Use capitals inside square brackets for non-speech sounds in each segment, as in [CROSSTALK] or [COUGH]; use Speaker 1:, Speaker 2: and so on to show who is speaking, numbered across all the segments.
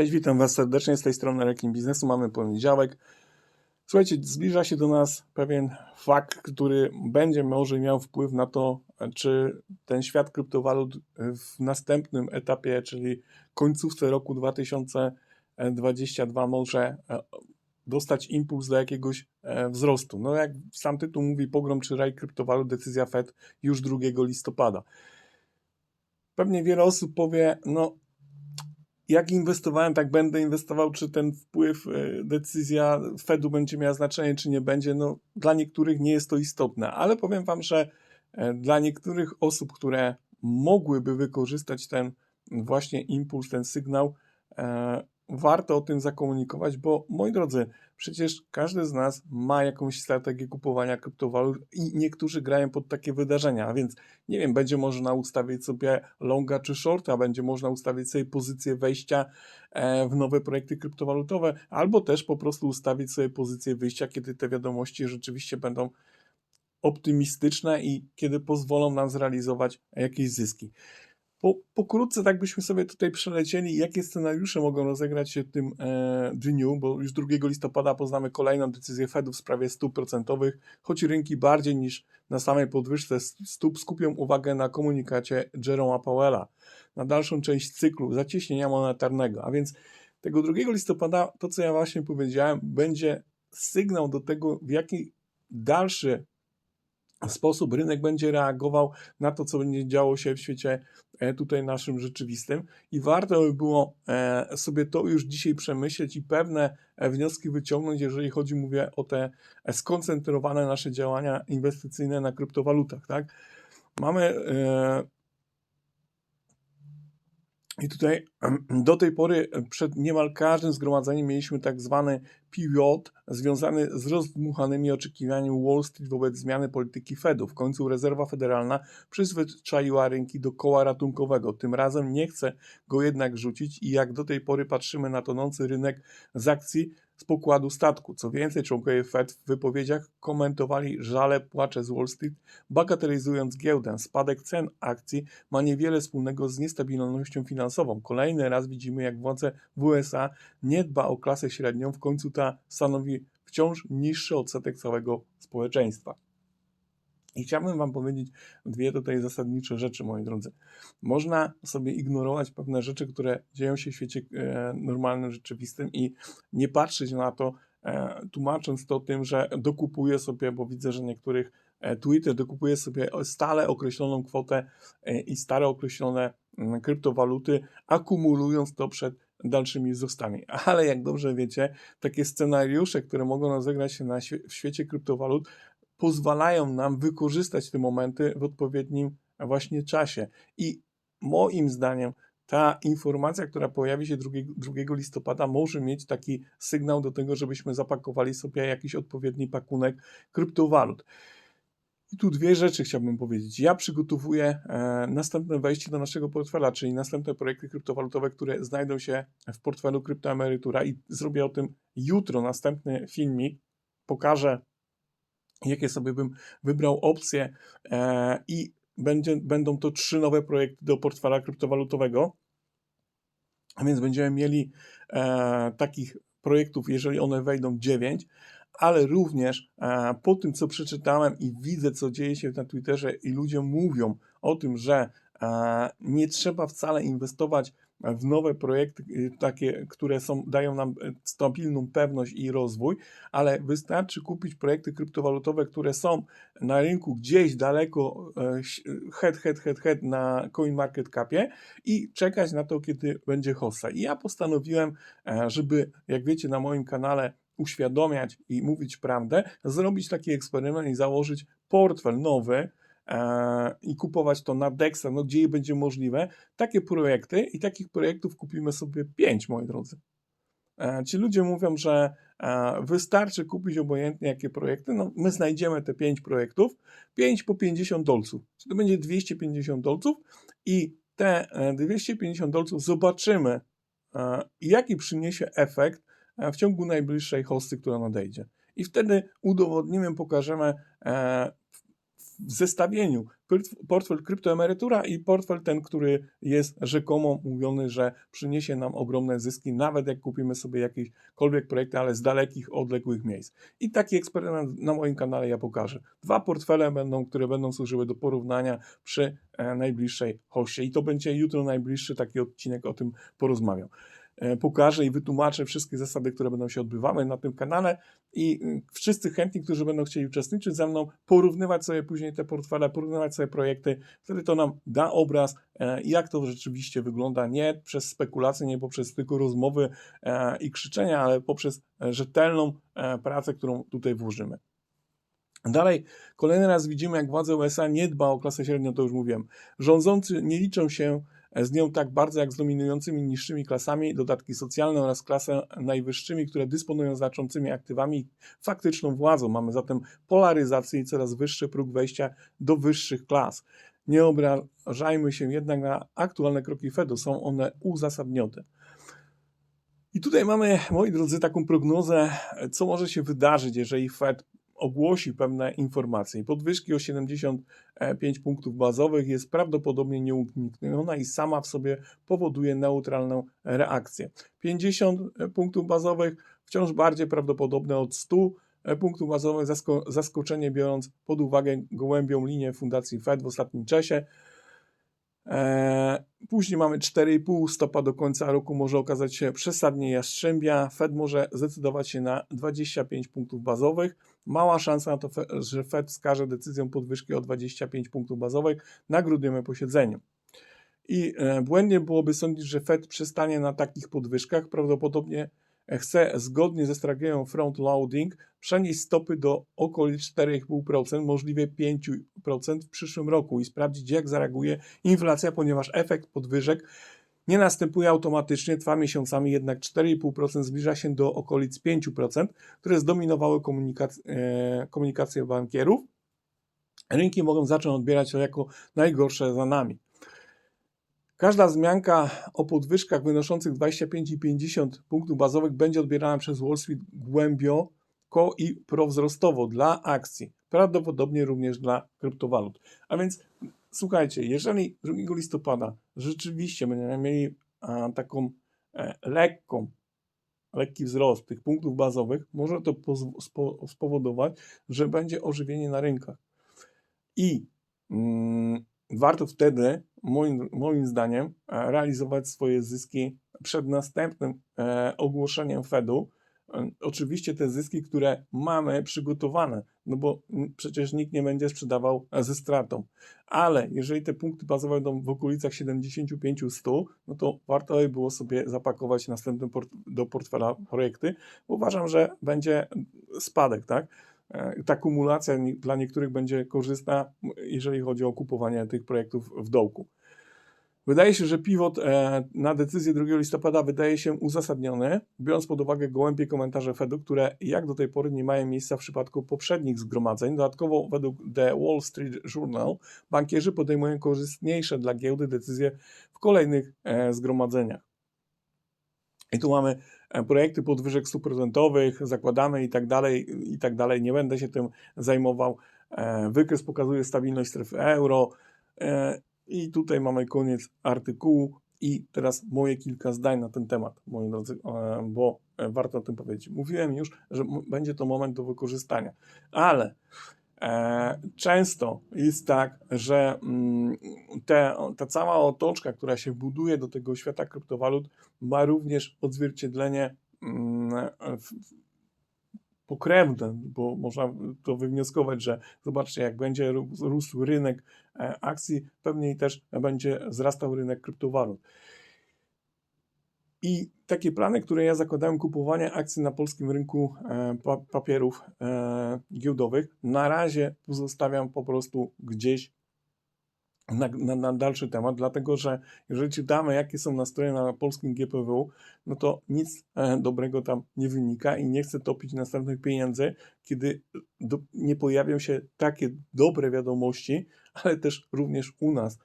Speaker 1: Cześć, witam Was serdecznie z tej strony Rekin Biznesu. Mamy poniedziałek. Słuchajcie, zbliża się do nas pewien fakt, który będzie może miał wpływ na to, czy ten świat kryptowalut w następnym etapie, czyli końcówce roku 2022 może e, dostać impuls do jakiegoś e, wzrostu. No jak sam tytuł mówi, pogrom czy raj kryptowalut, decyzja Fed już 2 listopada. Pewnie wiele osób powie, no jak inwestowałem, tak będę inwestował, czy ten wpływ, e, decyzja Fedu będzie miała znaczenie, czy nie będzie, no dla niektórych nie jest to istotne, ale powiem Wam, że e, dla niektórych osób, które mogłyby wykorzystać ten właśnie impuls, ten sygnał, e, warto o tym zakomunikować, bo moi drodzy, przecież każdy z nas ma jakąś strategię kupowania kryptowalut i niektórzy grają pod takie wydarzenia, a więc nie wiem, będzie można ustawić sobie longa czy shorta, będzie można ustawić sobie pozycję wejścia e, w nowe projekty kryptowalutowe, albo też po prostu ustawić sobie pozycję wyjścia, kiedy te wiadomości rzeczywiście będą optymistyczne i kiedy pozwolą nam zrealizować jakieś zyski. Po, pokrótce tak byśmy sobie tutaj przelecieli, jakie scenariusze mogą rozegrać się w tym e, dniu, bo już 2 listopada poznamy kolejną decyzję Fedu w sprawie stóp procentowych, choć rynki bardziej niż na samej podwyżce stóp skupią uwagę na komunikacie Jeroma Powella, na dalszą część cyklu zacieśnienia monetarnego, a więc tego 2 listopada, to co ja właśnie powiedziałem, będzie sygnał do tego, w jaki dalszy sposób rynek będzie reagował na to, co będzie działo się w świecie e, tutaj naszym rzeczywistym i warto by było e, sobie to już dzisiaj przemyśleć i pewne e, wnioski wyciągnąć, jeżeli chodzi, mówię, o te skoncentrowane nasze działania inwestycyjne na kryptowalutach, tak? Mamy i tutaj do tej pory przed niemal każdym zgromadzeniem mieliśmy tak zwany period związany z rozdmuchanymi oczekiwaniami Wall Street wobec zmiany polityki Fedu. W końcu rezerwa federalna przyzwyczaiła rynki do koła ratunkowego. Tym razem nie chce go jednak rzucić i jak do tej pory patrzymy na tonący rynek z akcji, z pokładu statku. Co więcej, członkowie Fed w wypowiedziach komentowali żale płacze z Wall Street, bagatelizując giełdę. Spadek cen akcji ma niewiele wspólnego z niestabilnością finansową. Kolejny raz widzimy, jak władze w USA nie dba o klasę średnią, w końcu ta stanowi wciąż niższy odsetek całego społeczeństwa. I chciałbym Wam powiedzieć dwie tutaj zasadnicze rzeczy, moi drodzy. Można sobie ignorować pewne rzeczy, które dzieją się w świecie e, normalnym, rzeczywistym i nie patrzeć na to, e, tłumacząc to tym, że dokupuję sobie, bo widzę, że niektórych e, Twitter dokupuje sobie stale określoną kwotę i stare określone mm, kryptowaluty, akumulując to przed dalszymi wzrostami. Ale jak dobrze wiecie, takie scenariusze, które mogą rozegrać się na świe- w świecie kryptowalut, pozwalają nam wykorzystać te momenty w odpowiednim właśnie czasie. I moim zdaniem ta informacja, która pojawi się 2, 2 listopada, może mieć taki sygnał do tego, żebyśmy zapakowali sobie jakiś odpowiedni pakunek kryptowalut. I tu dwie rzeczy chciałbym powiedzieć. Ja przygotowuję e, następne wejście do naszego portfela, czyli następne projekty kryptowalutowe, które znajdą się w portfelu kryptoemerytura i zrobię o tym jutro następny filmik. Pokażę jakie sobie bym wybrał opcje e, i będzie, będą to trzy nowe projekty do portfela kryptowalutowego. A więc będziemy mieli e, takich projektów, jeżeli one wejdą, 9, ale również e, po tym, co przeczytałem i widzę, co dzieje się na Twitterze i ludzie mówią o tym, że nie trzeba wcale inwestować w nowe projekty, y, takie, które są, dają nam e, stabilną pewność i rozwój, ale wystarczy kupić projekty kryptowalutowe, które są na rynku gdzieś daleko head, head, head, head na CoinMarketCapie i czekać na to, kiedy będzie hossa. I ja postanowiłem, e, żeby, jak wiecie, na moim kanale uświadomiać i mówić prawdę, zrobić taki eksperyment i założyć portfel nowy, i kupować to na Dexa, no gdzie będzie możliwe, takie projekty i takich projektów kupimy sobie 5, moi drodzy. E, ci ludzie mówią, że e, wystarczy kupić obojętnie jakie projekty, no my znajdziemy te 5 projektów, 5 po 50 dolców, czyli to będzie 250 dolców? I te 250 e, dolców zobaczymy, jaki przyniesie efekt w ciągu najbliższej hosty, która nadejdzie. I wtedy udowodnimy, pokażemy w zestawieniu Port- portfel kryptoemerytura i portfel ten, który jest rzekomo mówiony, że przyniesie nam ogromne zyski, nawet jak kupimy sobie jakiekolwiek projekty, ale z dalekich, odległych miejsc. I taki eksperyment na moim kanale ja pokażę. Dwa portfele będą, które będą służyły do porównania przy e, najbliższej hoście. I to będzie jutro najbliższy taki odcinek o tym porozmawiam. E, Pokażę i wytłumaczę wszystkie zasady, które będą się odbywały na tym kanale i y, wszyscy chętni, którzy będą chcieli uczestniczyć ze mną, porównywać sobie później te portfele, porównywać sobie projekty, wtedy to nam da obraz, e, jak to rzeczywiście wygląda, nie przez spekulacje, nie poprzez tylko rozmowy e, i krzyczenia, ale poprzez rzetelną pracę, którą tutaj włożymy. Dalej, kolejny raz widzimy, jak władza USA nie dba o klasę średnią, to już mówiłem. Rządzący nie liczą się z nią tak bardzo jak z dominującymi niższymi klasami, dodatki socjalne oraz klasę najwyższymi, które dysponują znaczącymi aktywami i faktyczną władzą. Mamy zatem polaryzację i coraz wyższy próg wejścia do wyższych klas. Nie obrażajmy się jednak na aktualne kroki Fedu, są one uzasadnione. I tutaj mamy, moi drodzy, taką prognozę, co może się wydarzyć, jeżeli Fed ogłosi pewne informacje. Podwyżki o 75 punktów bazowych jest prawdopodobnie nieunikniona i sama w sobie powoduje neutralną reakcję. 50 punktów bazowych wciąż bardziej prawdopodobne od 100 punktów bazowych, zasko zaskoczenie biorąc pod uwagę gołębią linię Fundacji Fed w ostatnim czasie. Eee, Później mamy 4,5 stopa do końca roku może okazać się przesadnie jastrzębia. Fed może zdecydować się na 25 punktów bazowych. Mała szansa na to, że Fed wskaże decyzją podwyżki o 25 punktów bazowych na grudniowym posiedzeniu. I e, błędnie byłoby sądzić, że Fed przestanie na takich podwyżkach. Prawdopodobnie chce zgodnie ze strategią front-loading przenieść stopy do okolic 4,5%, możliwie 5% w przyszłym roku i sprawdzić, jak zareaguje inflacja, ponieważ efekt podwyżek nie następuje automatycznie, trwa miesiącami, jednak 4,5% zbliża się do okolic 5%, które zdominowały komunikac- e, komunikację bankierów. Rynki mogą zacząć odbierać to jako najgorsze za nami. Każda wzmianka o podwyżkach wynoszących 25 i 50 punktów bazowych będzie odbierana przez Wall Street głębioko i prowzrostowo dla akcji, prawdopodobnie również dla kryptowalut. A więc słuchajcie, jeżeli 2 listopada rzeczywiście będziemy mieli a, taką e, lekką, lekki wzrost tych punktów bazowych, może to spowodować, że będzie ożywienie na rynkach. I mm, warto wtedy, moim, moim zdaniem, e, realizować swoje zyski przed następnym e, ogłoszeniem Fedu. E, Oczywiście te zyski, które mamy przygotowane, no bo przecież nikt nie będzie sprzedawał ze stratą. Ale jeżeli te punkty bazowe będą w okolicach 75-100, no to warto by było sobie zapakować następny port- do portfela projekty, uważam, że będzie spadek, tak? E, ta kumulacja dla niektórych będzie korzystna, jeżeli chodzi o kupowanie tych projektów w dołku. Wydaje się, że pivot e, na decyzję 2 listopada wydaje się uzasadniony, biorąc pod uwagę gołębie komentarze Fedu, które jak do tej pory nie mają miejsca w przypadku poprzednich zgromadzeń. Dodatkowo według The Wall Street Journal bankierzy podejmują korzystniejsze dla giełdy decyzje w kolejnych e, zgromadzeniach. I tu mamy e, projekty podwyżek stóp procentowych, zakładamy i tak dalej, i tak dalej. Nie będę się tym zajmował. E, Wykres pokazuje stabilność strefy euro. E, I tutaj mamy koniec artykułu. I teraz moje kilka zdań na ten temat, moi drodzy, bo warto o tym powiedzieć. Mówiłem już, że będzie to moment do wykorzystania, ale często jest tak, że mm, te, ta cała otoczka, która się buduje do tego świata kryptowalut, ma również odzwierciedlenie mm, pokrewne, bo można to wywnioskować, że zobaczcie, jak będzie ró- rósł rynek e, akcji, pewnie też będzie wzrastał rynek kryptowalut. I takie plany, które ja zakładałem, kupowania akcji na polskim rynku e, pa, papierów e, giełdowych, na razie pozostawiam po prostu gdzieś na, na, na dalszy temat, dlatego że jeżeli czytamy, jakie są nastroje na polskim GPW, no to nic e, dobrego tam nie wynika i nie chcę topić następnych pieniędzy, kiedy do, nie pojawią się takie dobre wiadomości, ale też również u nas,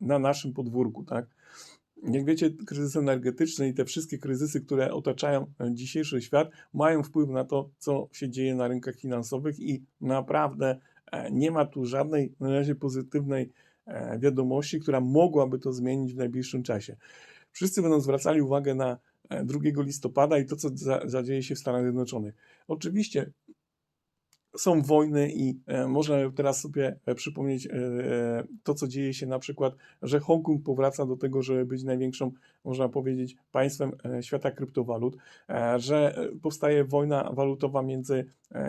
Speaker 1: na naszym podwórku, tak? Jak wiecie, kryzys energetyczny i te wszystkie kryzysy, które otaczają e, dzisiejszy świat, mają wpływ na to, co się dzieje na rynkach finansowych i naprawdę e, nie ma tu żadnej na razie pozytywnej e, wiadomości, która mogłaby to zmienić w najbliższym czasie. Wszyscy będą zwracali uwagę na e, 2 listopada i to, co za, zadzieje się w Stanach Zjednoczonych. Oczywiście są wojny i e, można teraz sobie e, przypomnieć e, to, co dzieje się na przykład, że Hongkong powraca do tego, żeby być największą, można powiedzieć, państwem świata kryptowalut, że powstaje wojna walutowa między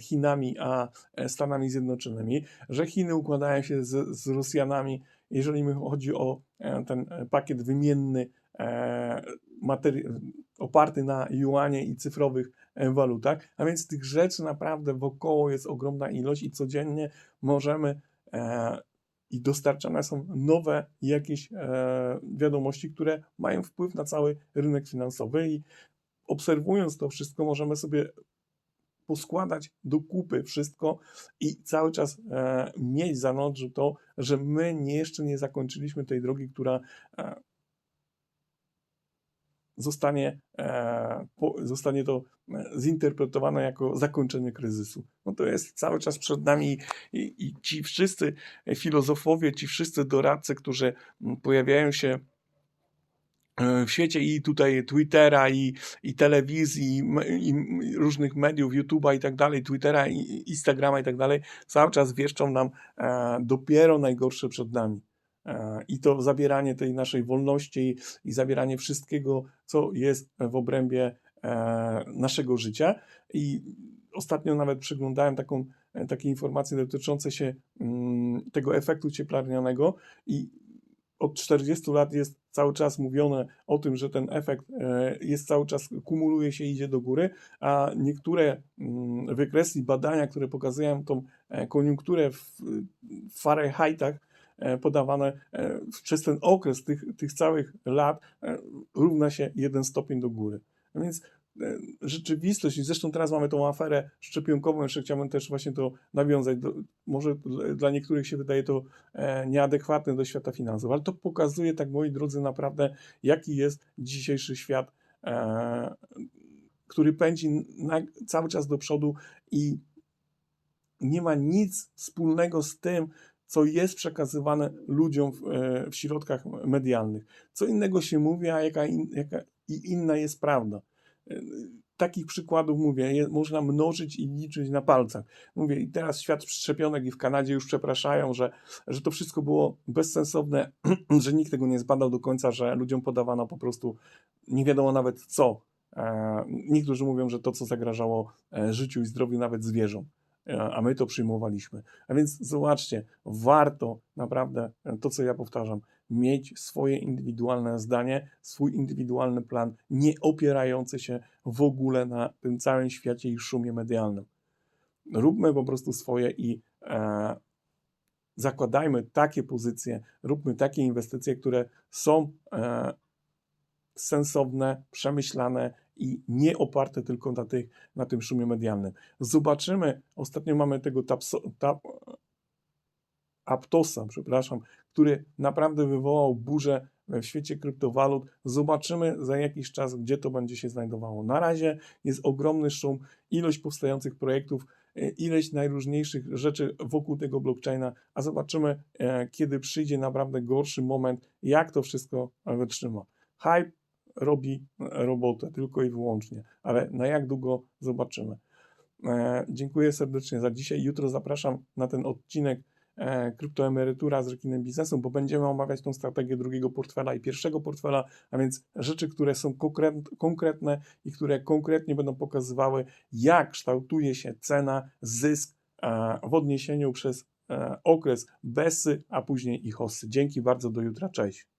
Speaker 1: Chinami a Stanami Zjednoczonymi, że Chiny układają się z, z Rosjanami, jeżeli chodzi o ten pakiet wymienny oparty na juanie i cyfrowych e, walutach, a więc tych rzeczy naprawdę wokoło jest ogromna ilość i codziennie możemy e, i dostarczane są nowe jakieś e, wiadomości, które mają wpływ na cały rynek finansowy. I obserwując to wszystko możemy sobie poskładać do kupy wszystko i cały czas e, mieć za nodrzu to, że my nie, jeszcze nie zakończyliśmy tej drogi, która e, zostanie, e, zostanie to e, zinterpretowane jako zakończenie kryzysu. No to jest cały czas przed nami i, i ci wszyscy filozofowie, ci wszyscy doradcy, którzy pojawiają się e, w świecie i tutaj Twittera, i, i telewizji, i, i różnych mediów, YouTube'a i tak dalej, Twittera, i Instagrama i tak dalej, cały czas wieszczą nam e, dopiero najgorsze przed nami. E, I to zabieranie tej naszej wolności i zabieranie wszystkiego, co jest w obrębie e, naszego życia. I ostatnio nawet przeglądałem taką, e, takie informacje dotyczące się mm, tego efektu cieplarnianego i od 40 lat jest cały czas mówione o tym, że ten efekt jest cały czas, kumuluje się idzie do góry, a niektóre mm, wykresy badania, które pokazują tą koniunkturę w, Fahrenheitach, podawane e, przez ten okres tych, tych całych lat e, równa się jeden stopień do góry. A więc e, rzeczywistość, i zresztą teraz mamy tą aferę szczepionkową, jeszcze chciałbym też właśnie to nawiązać, do, może dla- niektórych się wydaje to e, nieadekwatne do świata finansów, ale to pokazuje, tak moi drodzy, naprawdę jaki jest dzisiejszy świat, e, który pędzi na, cały czas do przodu i nie ma nic wspólnego z tym, co jest przekazywane ludziom w, e, w środkach medialnych. Co innego się mówi, a jaka, in, jaka i inna jest prawda. E, Takich przykładów mówię, je, można mnożyć i liczyć na palcach. Mówię, i teraz świat szczepionek i w Kanadzie już przepraszają, że, że to wszystko było bezsensowne, [CLEARS THROAT] że nikt tego nie zbadał do końca, że ludziom podawano po prostu nie wiadomo nawet co. E, Niektórzy mówią, że to, co zagrażało życiu i zdrowiu nawet zwierząt, a my to przyjmowaliśmy. A więc zobaczcie, warto naprawdę e, to, co ja powtarzam, mieć swoje indywidualne zdanie, swój indywidualny plan, nie opierający się w ogóle na tym całym świecie i szumie medialnym. Róbmy po prostu swoje i e, zakładajmy takie pozycje, róbmy takie inwestycje, które są e, sensowne, przemyślane i nie oparte tylko na, tych, na tym szumie medialnym. Zobaczymy, ostatnio mamy tego tapso, tap, Aptosa, przepraszam, który naprawdę wywołał burzę w świecie kryptowalut. Zobaczymy za jakiś czas, gdzie to będzie się znajdowało. Na razie jest ogromny szum, ilość powstających projektów, e, ileś najróżniejszych rzeczy wokół tego blockchaina, a zobaczymy, e, kiedy przyjdzie naprawdę gorszy moment, jak to wszystko wytrzyma. Hype robi robotę tylko i wyłącznie, ale na jak długo zobaczymy. E, dziękuję serdecznie za dzisiaj. Jutro zapraszam na ten odcinek e, kryptoemerytura z rekinem biznesu, bo będziemy omawiać tą strategię drugiego portfela i pierwszego portfela, a więc rzeczy, które są konkret, konkretne i które konkretnie będą pokazywały, jak kształtuje się cena, zysk e, w odniesieniu przez e, okres BESY, a później i HOSY. Dzięki bardzo, do jutra, cześć.